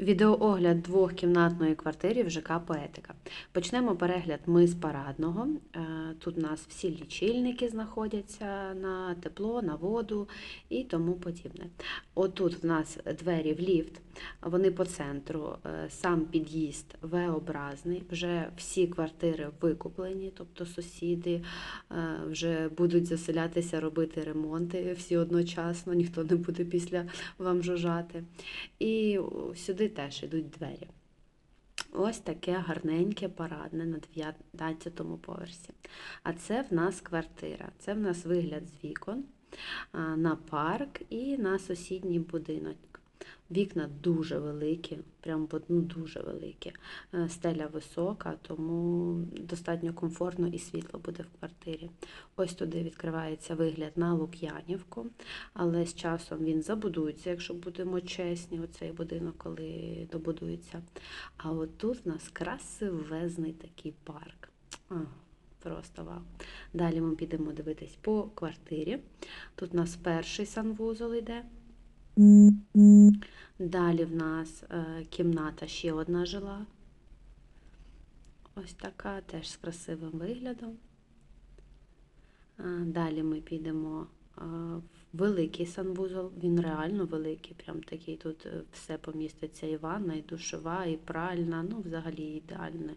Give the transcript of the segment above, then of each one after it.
Відеоогляд двохкімнатної квартири в ЖК Поетика. Почнемо перегляд ми з парадного. Е, Тут у нас всі лічильники знаходяться на тепло, на воду і тому подібне. Отут в нас двері в ліфт, вони по центру, Е, сам під'їзд В-образний. Вже всі квартири викуплені, тобто сусіди е, вже будуть заселятися, робити ремонти всі одночасно, ніхто не буде після вам жужжати. І о, теж йдуть двері. Ось таке гарненьке парадне на 19 поверсі. А це в нас квартира. Це в нас вигляд з вікон на парк і на сусідній будинок. Вікна дуже великі, прям ну, дуже великі. Е, Стеля висока, тому достатньо комфортно і світло буде в квартирі. Ось туди відкривається вигляд на Лук'янівку, але з часом він забудується, якщо будемо чесні, оцей будинок, коли добудується. А от тут в нас красивезний такий парк. Просто вау. Далі ми підемо дивитись по квартирі. Тут у нас перший санвузол йде. Далі в нас е, кімната ще одна жила. Ось така, теж з красивим виглядом. Е, Далі ми підемо е, в великий санвузол. Він реально великий, прям такий. Тут все поміститься і ванна, і душова, і пральна, ну, взагалі ідеальне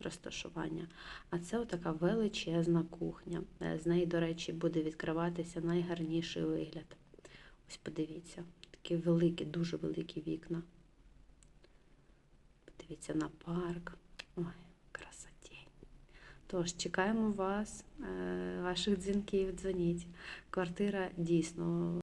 розташування. А це отака величезна кухня. З неї, до речі, буде відкриватися найгарніший вигляд. Ось подивіться, такі великі, дуже великі вікна. Подивіться на парк. Ой, красотень. Тож, чекаємо вас, е, ваших дзвінків, дзвоніть. Квартира дійсно